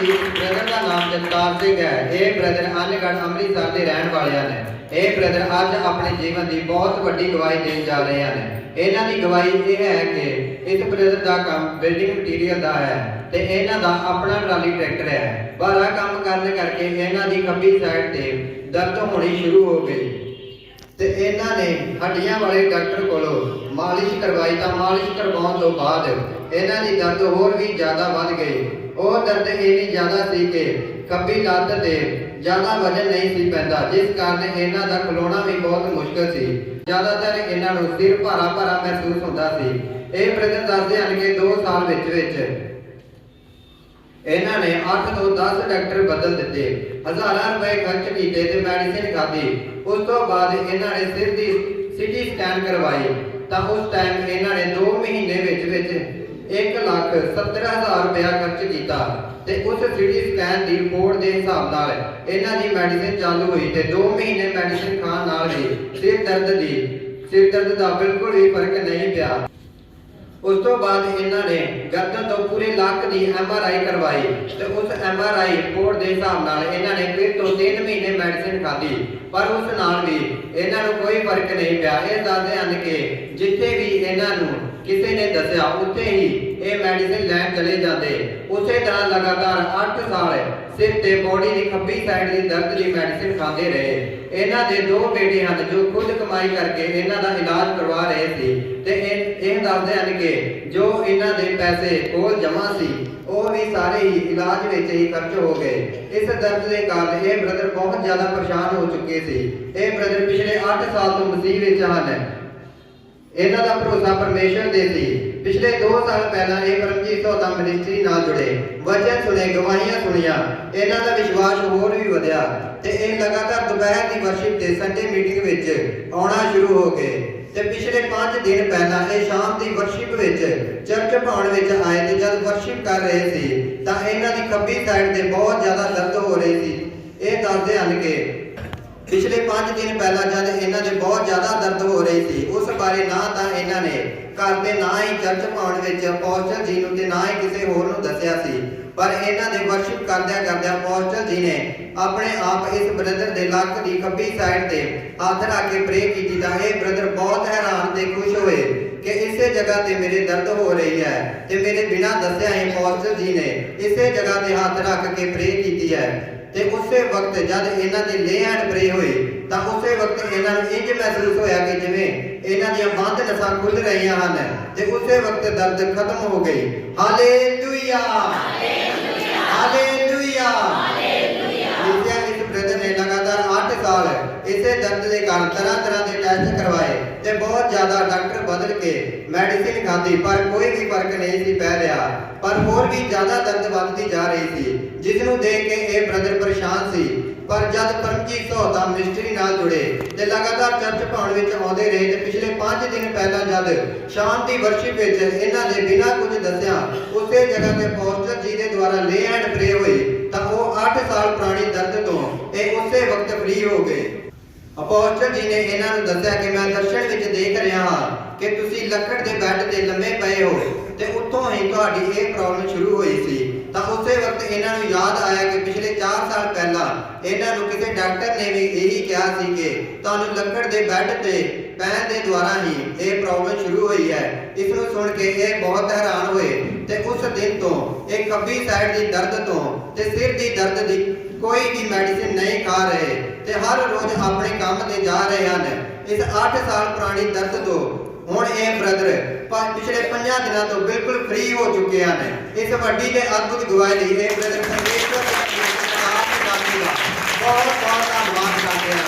ਜੀ ਬ੍ਰਦਰ ਦਾ ਨਾਮ ਜਗਤਾਰ ਸਿੰਘ ਹੈ। ਇਹ ਬ੍ਰਦਰ ਅਨਗੜ ਅੰਮ੍ਰਿਤਸਰ ਦੇ ਰਹਿਣ ਵਾਲੇ ਹਨ ਇਹ ਬ੍ਰਦਰ ਅੱਜ ਆਪਣੇ ਜੀਵਨ ਦੀ ਬਹੁਤ ਵੱਡੀ ਗਵਾਹੀ ਦੇਣ ਜਾ ਰਹੇ ਹਨ। ਇਹਨਾਂ ਦੀ ਗਵਾਹੀ ਇਹ ਹੈ ਕਿ ਇਸ ਬ੍ਰਦਰ ਦਾ ਕੰਮ ਬਿਲਡਿੰਗ ਮਟੀਰੀਅਲ ਦਾ ਹੈ ਤੇ ਇਹਨਾਂ ਦਾ ਆਪਣਾ ਟਰਾਲੀ ਟਰੈਕਟਰ ਹੈ। ਪਰ ਆਹ ਕੰਮ ਕਰਨ ਕਰਕੇ ਇਹਨਾਂ ਦੀ ਖੱਬੀ ਸਾਈਡ ਤੇ ਦਰਦ ਹੋਣੀ ਸ਼ੁਰੂ ਹੋ ਗਈ। ਤੇ ਇਹਨਾਂ ਨੇ ਹੱਡੀਆਂ ਵਾਲੇ ਡਾਕਟਰ ਕੋਲੋਂ ਮਾਲਿਸ਼ ਕਰਵਾਈ ਤਾਂ ਮਾਲਿਸ਼ ਕਰਵਾਉਣ ਤੋਂ ਬਾਅਦ ਇਹਨਾਂ ਦੀ ਦਰਦ ਹੋਰ ਵੀ ਜ਼ਿਆਦਾ ਵੱਧ ਗਈ। ਉਹ ਦਰਦ ਇੰਨੀ ਜ਼ਿਆਦਾ ਸੀ ਕਿ ਖੱਬੀ ਲੱਤ ਤੇ ਜ਼ਿਆਦਾ ਵਜਨ ਨਹੀਂ ਸੀ ਪੈਂਦਾ, ਜਿਸ ਕਾਰਨ ਇਹਨਾਂ ਦਾ ਖਲੋਣਾ ਵੀ ਬਹੁਤ ਮੁਸ਼ਕਲ ਸੀ। ਜ਼ਿਆਦਾਤਰ ਇਹਨਾਂ ਨੂੰ ਸਿਰ ਭਾਰਾ ਭਾਰਾ ਮਹਿਸੂਸ ਹੁੰਦਾ ਸੀ। ਇਹ ਬ੍ਰਦਰ ਦੱਸਦੇ ਹਨ ਕਿ 2 ਸਾਲ ਵਿੱਚ ਵਿੱਚ ਇਹਨਾਂ ਨੇ 8 ਤੋਂ 10 ਡਾਕਟਰ ਬਦਲ ਦਿੱਤੇ। ਹਜ਼ਾਰਾਂ ਰੁਪਏ ਖਰਚ ਕੀਤੇ ਤੇ ਮੈਡੀਸਿਨ ਖਾਧੀ। ਉਸ ਤੋਂ ਬਾਅਦ ਇਹਨਾਂ ਨੇ ਸਿਰ ਦੀ ਸਿਟੀ ਸਕੈਨ ਕਰਵਾਈ। ਤਾਂ ਉਸ ਟਾਈਮ ਇਹਨਾਂ ਨੇ 2 ਮਹੀਨੇ ਵਿੱਚ ਵਿੱਚ 1 ਲੱਖ 70 ਹਜ਼ਾਰ ਰੁਪਇਆ ਖਰਚ ਕੀਤਾ ਤੇ ਉਸ ਸਿਟੀ ਸਕੈਨ ਦੀ ਰਿਪੋਰਟ ਦੇ ਹਿਸਾਬ ਨਾਲ ਇਹਨਾਂ ਦੀ ਮੈਡੀਸਿਨ ਚਾਲੂ ਹੋਈ ਤੇ 2 ਮਹੀਨੇ ਮੈਡੀਸਿਨ ਖਾਣ ਨਾਲ ਹੀ ਸਿਰ ਦਰਦ ਦੀ ਸਿਰ ਦਰਦ ਦਾ ਬਿਲਕੁਲ ਵੀ ਫ਼ਰਕ ਨਹੀਂ ਪਿਆ। ਉਸ ਤੋਂ ਬਾਅਦ ਇਹਨਾਂ ਨੇ ਗਰਦਨ ਤੋਂ ਪੂਰੇ ਲੱਕ ਦੀ ਐਮ ਆਰ ਆਈ ਕਰਵਾਈ ਤੇ ਉਸ ਐਮ ਆਰ ਆਈ ਰਿਪੋਰਟ ਦੇ ਹਿਸਾਬ ਨਾਲ ਇਹਨਾਂ ਨੇ ਫਿਰ ਤੋਂ 3 ਮਹੀਨੇ ਮੈਡੀਸਿਨ ਖਾਧੀ, ਪਰ ਉਸ ਨਾਲ ਵੀ ਇਹਨਾਂ ਨੂੰ ਕੋਈ ਫ਼ਰਕ ਨਹੀਂ ਪਿਆ। ਇਹ ਦੱਸਦੇ ਹਨ ਕਿ ਜਿੱਥੇ ਵੀ ਇਹਨਾਂ ਨੂੰ ਕਿਸੇ ਨੇ ਦੱਸਿਆ, ਉੱਥੇ ਹੀ ਇਹ ਮੈਡੀਸਿਨ ਲੈਣ ਚਲੇ ਜਾਂਦੇ। ਉਸੇ ਤਰ੍ਹਾਂ ਲਗਾਤਾਰ 8 ਸਾਲ ਸਿਰ ਤੇ ਬੋਡੀ ਦੀ ਖੱਬੀ ਸਾਈਡ ਦੀ ਦਰਦ ਦੀ ਮੈਡੀਸਿਨ ਖਾਂਦੇ ਰਹੇ। ਇਹਨਾਂ ਦੇ ਦੋ ਬੇਟੇ ਹਨ ਜੋ ਖੁਦ ਕਮਾਈ ਕਰਕੇ ਇਹਨਾਂ ਦਾ ਇਲਾਜ ਕਰਵਾ ਰਹੇ ਸੀ। ਤੇ ਇਹ ਦੱਸਦੇ ਹਨ ਕਿ ਜੋ ਇਹਨਾਂ ਦੇ ਪੈਸੇ ਕੋਲ ਜਮ੍ਹਾਂ ਸੀ, ਉਹ ਵੀ ਸਾਰੇ ਹੀ ਇਲਾਜ ਵਿੱਚ ਹੀ ਖਰਚ ਹੋ ਗਏ। ਇਸ ਦਰਦ ਦੇ ਕਾਰਨ ਇਹ ਬ੍ਰਦਰ ਬਹੁਤ ਜ਼ਿਆਦਾ ਪਰੇਸ਼ਾਨ ਹੋ ਚੁੱਕੇ ਸੀ। ਇਹ ਬ੍ਰਦਰ ਪਿਛਲੇ 8 ਸਾਲ ਤੋਂ ਮਸੀਹ ਵਿੱਚ ਹਨ। ਇਹਨਾਂ ਦਾ ਭਰੋਸਾ ਪਰਮੇਸ਼ਰ ਦੇ ਸੀ। ਪਿਛਲੇ 2 ਸਾਲ ਪਹਿਲਾਂ ਇਹ ਪਰਮਜੀਤ ਸੌਦਾ ਮਿਨਿਸਟਰੀ ਨਾਲ ਜੁੜੇ। ਵਚਨ ਸੁਣੇ, ਗਵਾਹੀਆਂ ਸੁਣੀਆਂ। ਇਹਨਾਂ ਦਾ ਵਿਸ਼ਵਾਸ ਹੋਰ ਵੀ ਵਧਿਆ ਤੇ ਇਹ ਲਗਾਤਾਰ ਦੁਪਹਿਰ ਦੀ ਵਰਸ਼ਿਪ ਤੇ ਸੰਡੇ ਮੀਟਿੰਗ ਵਿੱਚ ਆਉਣਾ ਸ਼ੁਰੂ ਹੋ ਗਏ। ਤੇ ਪਿਛਲੇ 5 ਦਿਨ ਪਹਿਲਾਂ ਇਹ ਸ਼ਾਮ ਦੀ ਵਰਸ਼ਿਪ ਵਿੱਚ ਚਰਚ ਭਵਨ ਵਿੱਚ ਆਏ ਤੇ ਜਦ ਵਰਸ਼ਿਪ ਕਰ ਰਹੇ ਸੀ, ਤਾਂ ਇਹਨਾਂ ਦੀ ਖੱਬੀ ਸਾਈਡ ਤੇ ਬਹੁਤ ਜ਼ਿਆਦਾ ਦਰਦ ਹੋ ਰਹੀ ਸੀ। ਇਹ ਦੱਸਦੇ ਹਨ ਕਿ ਪਿਛਲੇ 5 ਦਿਨ ਪਹਿਲਾਂ ਜਦ ਇਹਨਾਂ ਦੇ ਬਹੁਤ ਜ਼ਿਆਦਾ ਦਰਦ ਹੋ ਰਹੀ ਸੀ, ਉਸ ਬਾਰੇ ਨਾ ਤਾਂ ਇਹਨਾਂ ਨੇ ਘਰ ਦੇ ਨਾ ਹੀ ਚਰਚ ਪਾਉਣ ਵਿੱਚ ਪੌਸਟਰ ਜੀ ਨੂੰ ਤੇ ਨਾ ਹੀ ਕਿਸੇ ਹੋਰ ਨੂੰ ਦੱਸਿਆ ਸੀ। ਪਰ ਇਹਨਾਂ ਦੇ ਵਰਸ਼ਿਪ ਕਰਦਿਆਂ ਕਰਦਿਆਂ ਪੌਸਟਰ ਜੀ ਨੇ ਆਪਣੇ ਆਪ ਇਸ ਬ੍ਰਦਰ ਦੇ ਲੱਕ ਦੀ ਖੱਬੀ ਸਾਈਡ ਤੇ ਹੱਥ ਰੱਖ ਕੇ ਪ੍ਰੇ ਕੀਤੀ ਤਾਂ ਇਹ ਬ੍ਰਦਰ ਬਹੁਤ ਹੈਰਾਨ ਤੇ ਖੁਸ਼ ਹੋਏ ਕਿ ਇਸੇ ਜਗ੍ਹਾ ਤੇ ਮੇਰੇ ਦਰਦ ਹੋ ਰਹੀ ਹੈ ਤੇ ਮੇਰੇ ਬਿਨਾਂ ਦੱਸਿਆ ਹੀ ਪੌਸਟਰ ਜੀ ਨੇ ਇਸੇ ਜਗ੍ਹਾ ਤੇ ਹੱਥ ਰੱਖ ਕੇ ਪ੍ਰੇ ਕੀਤੀ ਹੈ। ਤੇ ਉਸੇ ਵਕਤ ਜਦ ਇਹਨਾਂ ਦੇ ਲੇ ਐਂਡ ਪ੍ਰੇ ਹੋਏ ਤਾਂ ਉਸੇ ਵਕਤ ਇਹਨਾਂ ਨੂੰ ਇੰਜ ਮਹਿਸੂਸ ਹੋਇਆ ਕਿ ਜਿਵੇਂ ਇਹਨਾਂ ਦੀਆਂ ਬੰਦ ਨਸਾਂ ਖੁੱਲ ਰਹੀਆਂ ਹਨ ਤੇ ਉਸੇ ਵਕਤ ਦਰਦ ਖਤਮ ਹੋ ਗਈ। ਹਾਲੇਲੂਇਆ। ਹਾਲੇਲੂਇਆ। ਹਾਲੇਲੂਇਆ। ਦਰਦ ਦੇ ਕਾਰਨ ਤਰ੍ਹਾਂ ਤਰ੍ਹਾਂ ਦੇ ਟੈਸਟ ਕਰਵਾਏ ਤੇ ਬਹੁਤ ਜ਼ਿਆਦਾ ਡਾਕਟਰ ਬਦਲ ਕੇ ਮੈਡੀਸਿਨ ਖਾਧੀ, ਪਰ ਕੋਈ ਵੀ ਫ਼ਰਕ ਨਹੀਂ ਸੀ ਪੈ ਰਿਹਾ। ਪਰ ਹੋਰ ਵੀ ਜ਼ਿਆਦਾ ਦਰਦ ਵੱਧਦੀ ਜਾ ਰਹੀ ਸੀ ਜਿਸ ਨੂੰ ਦੇਖ ਕੇ ਇਹ ਬ੍ਰਦਰ ਪਰੇਸ਼ਾਨ ਸੀ। ਪਰ ਜਦ ਪਰਮਜੀਤ ਸਹੋਤਾ ਮਿਨਿਸਟਰੀ ਨਾਲ ਜੁੜੇ ਤੇ ਲਗਾਤਾਰ ਚਰਚ ਪਾਉਣ ਵਿੱਚ ਆਉਂਦੇ ਰਹੇ ਤੇ ਪਿਛਲੇ 5 ਦਿਨ ਪਹਿਲਾਂ ਜਦ ਸ਼ਾਮ ਦੀ ਵਰਸ਼ਿਪ ਵਿੱਚ ਇਹਨਾਂ ਦੇ ਬਿਨਾਂ ਕੁਝ ਦੱਸਿਆ, ਉਸੇ ਜਗ੍ਹਾ ਤੇ ਪੋਸਟਰ ਜੀ ਦੇ ਦੁਆਰਾ ਲੇ ਐਂਡ ਪ੍ਰੇ ਹੋਈ, ਤਾਂ ਉਹ 8 ਸਾਲ ਪੁਰਾਣੀ ਦਰਦ ਤੋਂ ਇਹ ਉਸੇ ਵਕਤ ਫ੍ਰੀ ਹੋ ਗਏ। ਅਪੋਸਟਲ ਜੀ ਨੇ ਇਹਨਾਂ ਨੂੰ ਦੱਸਿਆ ਕਿ ਮੈਂ ਦਰਸ਼ਨ ਵਿੱਚ ਦੇਖ ਰਿਹਾ ਹਾਂ ਕਿ ਤੁਸੀਂ ਲੱਕੜ ਦੇ ਬੈੱਡ ਤੇ ਲੰਮੇ ਪਏ ਹੋ ਤੇ ਉੱਥੋਂ ਹੀ ਤੁਹਾਡੀ ਇਹ ਪ੍ਰੋਬਲਮ ਸ਼ੁਰੂ ਹੋਈ ਸੀ। ਤਾਂ ਉਸੇ ਵਕਤ ਇਹਨਾਂ ਨੂੰ ਯਾਦ ਆਇਆ ਕਿ ਪਿਛਲੇ 4 ਸਾਲ ਪਹਿਲਾਂ ਇਹਨਾਂ ਨੂੰ ਕਿਸੇ ਡਾਕਟਰ ਨੇ ਵੀ ਇਹੀ ਕਿਹਾ ਸੀ ਕਿ ਤੁਹਾਨੂੰ ਲੱਕੜ ਦੇ ਬੈੱਡ ਤੇ ਪੈਣ ਦੇ ਦੁਆਰਾ ਹੀ ਇਹ ਪ੍ਰੋਬਲਮ ਸ਼ੁਰੂ ਹੋਈ ਹੈ। ਇਸ ਨੂੰ ਸੁਣ ਕੇ ਇਹ ਬਹੁਤ ਹੈਰਾਨ ਹੋਏ ਤੇ ਉਸ ਦਿਨ ਤੋਂ ਇਹ ਖੱਬੀ ਸਾਈਡ ਦੀ ਦਰਦ ਤੋਂ ਤੇ ਸਿਰ ਦੀ ਦਰਦ ਦੀ ਕੋਈ ਵੀ ਮੈਡੀਸਿਨ ਨਹੀਂ ਖਾ ਰਹੇ ਤੇ ਹਰ ਰੋਜ਼ ਆਪਣੇ ਕੰਮ ਤੇ ਜਾ ਰਹੇ ਹਨ। ਇਸ 8 ਸਾਲ ਪੁਰਾਣੀ ਦਰਦ ਤੋਂ ਹੁਣ ਇਹ ਬ੍ਰਦਰ ਪਿਛਲੇ 5 ਦਿਨਾਂ ਤੋਂ ਬਿਲਕੁਲ ਫ੍ਰੀ ਹੋ ਚੁੱਕੇ ਹਨ। ਇਸ ਵੱਡੀ ਤੇ ਅਦਭੁਤ ਗਵਾਹੀ ਲਈ ਇਹ ਬ੍ਰਦਰ ਪਰਮੇਸ਼ਵਰ ਬਹੁਤ ਬਹੁਤ ਧੰਨਵਾਦ ਕਰਦੇ ਹਾਂ।